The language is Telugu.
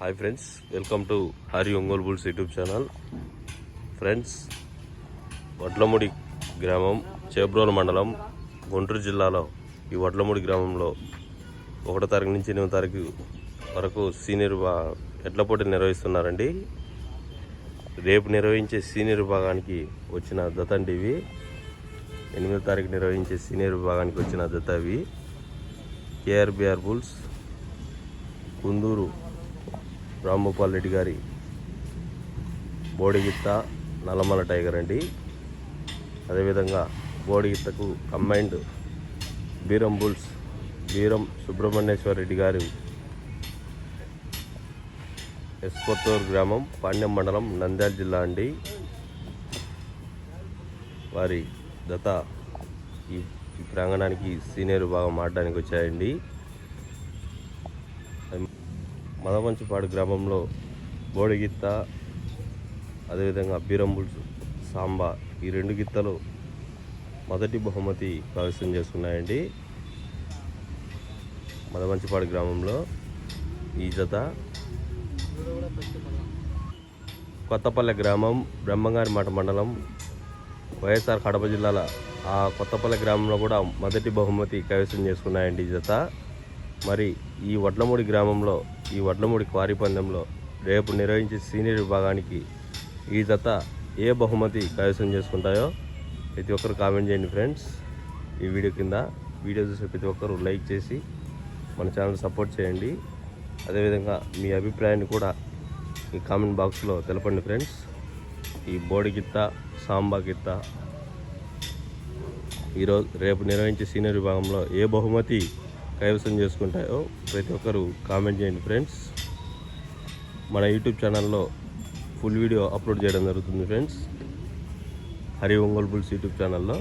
Hi friends welcome to Hari Ongole bulls YouTube channel friends Vadlamudi గ్రామం చేబ్రోలు మండలం గుంటూరు జిల్లాలో ఈ వడ్లముడి గ్రామంలో ఒకటో తారీఖు నుంచి ఎనిమిదో తారీఖు వరకు సీనియర్ విభా ఎడ్ల పోటీలు నిర్వహిస్తున్నారండి. రేపు నిర్వహించే సీనియర్ విభాగానికి వచ్చిన దత అండి ఇవి. ఎనిమిదో తారీఖు నిర్వహించే సీనియర్ విభాగానికి వచ్చిన దత ఇవి. కేఆర్బిఆర్ బుల్స్ కుందూరు రామ్మోపాల్ రెడ్డి గారి బోడిగిత్త నల్లమల టైగర్ అండి. అదేవిధంగా బోడిగిత్తకు కంబైండ్ బీరం బుల్స్ బీరం సుబ్రహ్మణ్యేశ్వర రెడ్డి గారు ఎస్కొత్తూరు గ్రామం పాండ్యం మండలం నంద్యాల జిల్లా అండి. వారి దత ఈ ప్రాంగణానికి సీనియర్ భాగం ఆడడానికి వచ్చాయండి. మదమంచిపాడు గ్రామంలో బోడిగిత్త అదేవిధంగా బీరంబుల్స్ సాంబా ఈ రెండు గిత్తలు మొదటి బహుమతి కైవసం చేసుకున్నాయండి. మదమంచిపాడు గ్రామంలో ఈ జత. కొత్తపల్లె గ్రామం బ్రహ్మంగారి మఠ మండలం వైఎస్ఆర్ కడప జిల్లాల ఆ కొత్తపల్లె గ్రామంలో కూడా మొదటి బహుమతి కైవసం చేసుకున్నాయండి ఈ జత. మరి ఈ వడ్లమూడి గ్రామంలో ఈ వడ్లమూడి క్వారీ పందెంలో రేపు నిర్వహించే సీనియర్ విభాగానికి ఈ జత ఏ బహుమతి కైవసం చేసుకుంటాయో ప్రతి ఒక్కరు కామెంట్ చేయండి ఫ్రెండ్స్. ఈ వీడియో కింద వీడియో చూసే ప్రతి ఒక్కరు లైక్ చేసి మన ఛానల్ సపోర్ట్ చేయండి. అదేవిధంగా మీ అభిప్రాయాన్ని కూడా ఈ కామెంట్ బాక్స్లో తెలపండి ఫ్రెండ్స్. ఈ బోడి గిత్త సాంబా గిత్త ఈరోజు రేపు నిర్వహించే సీనియర్ విభాగంలో ఏ బహుమతి కైవసం చేసుకుంటాయో ప్రతి ఒక్కరు కామెంట్ చేయండి ఫ్రెండ్స్ మన యూట్యూబ్ ఛానల్లో ఫుల్ వీడియో అప్లోడ్ చేయడం జరుగుతుంది friends Hari Ongole bulls YouTube ఛానల్లో